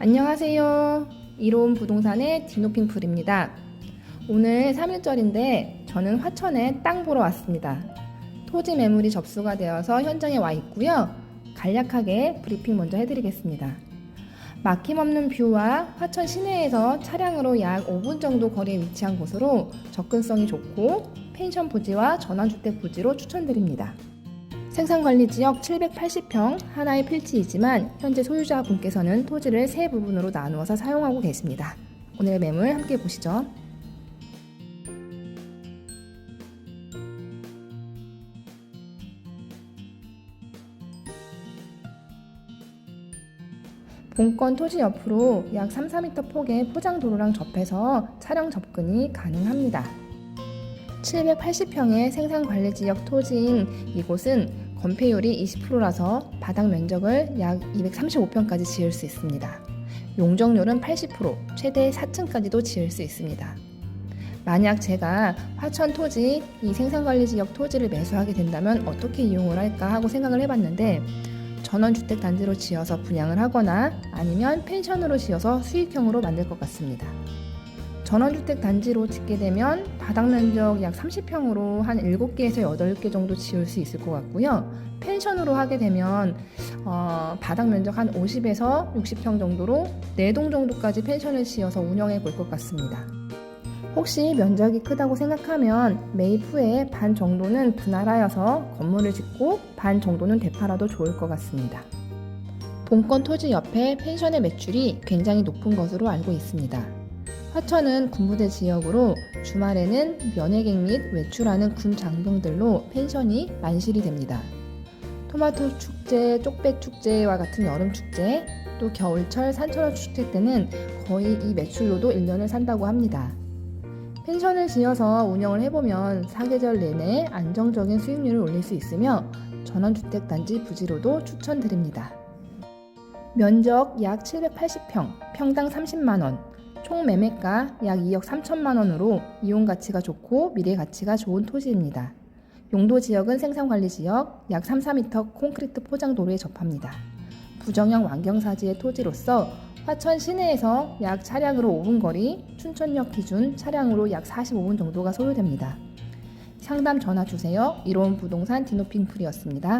안녕하세요. 이로운 부동산의 디노핑풀입니다. 오늘 3일절인데 저는 화천에 땅 보러 왔습니다. 토지 매물이 접수가 되어서 현장에 와 있고요. 간략하게 브리핑 먼저 해드리겠습니다. 막힘없는 뷰와 화천 시내에서 차량으로 약 5분 정도 거리에 위치한 곳으로 접근성이 좋고 펜션 부지와 전원주택 부지로 추천드립니다. 생산관리 지역 780평 하나의 필지이지만 현재 소유자분께서는 토지를 세 부분으로 나누어서 사용하고 계십니다. 오늘의 매물 함께 보시죠. 본건 토지 옆으로 약 3, 4m 폭의 포장도로랑 접해서 차량 접근이 가능합니다. 780평의 생산관리 지역 토지인 이곳은 건폐율이 20%라서 바닥 면적을 약 235평까지 지을 수 있습니다. 용적률은 80%, 최대 4층까지도 지을 수 있습니다. 만약 제가 화천 토지, 이 생산관리 지역 토지를 매수하게 된다면 어떻게 이용을 할까 하고 생각을 해봤는데 전원주택 단지로 지어서 분양을 하거나 아니면 펜션으로 지어서 수익형으로 만들 것 같습니다. 전원주택 단지로 짓게 되면 바닥 면적 약 30평으로 한 7개에서 8개 정도 지을 수 있을 것 같고요. 펜션으로 하게 되면 어, 바닥 면적 한 50에서 60평 정도로 4동 정도까지 펜션을 지어서 운영해 볼 것 같습니다. 혹시 면적이 크다고 생각하면 매입 후에 반 정도는 분할하여서 건물을 짓고 반 정도는 되팔아도 좋을 것 같습니다. 본건 토지 옆에 펜션의 매출이 굉장히 높은 것으로 알고 있습니다. 화천은 군부대 지역으로 주말에는 면회객 및 외출하는 군 장병들로 펜션이 만실이 됩니다. 토마토 축제, 쪽배 축제와 같은 여름 축제, 또 겨울철 산천어 축제 때는 거의 이 매출로도 1년을 산다고 합니다. 펜션을 지어서 운영을 해보면 사계절 내내 안정적인 수익률을 올릴 수 있으며 전원주택 단지 부지로도 추천드립니다. 면적 약 780평, 평당 30만원, 총 매매가 약 2억 3천만 원으로 이용 가치가 좋고 미래 가치가 좋은 토지입니다. 용도 지역은 생산관리 지역 약 3, 4m 콘크리트 포장 도로에 접합니다. 부정형 완경사지의 토지로서 화천 시내에서 약 차량으로 5분 거리, 춘천역 기준 차량으로 약 45분 정도가 소요됩니다. 상담 전화 주세요. 이로운 부동산 디노핑 풀이었습니다.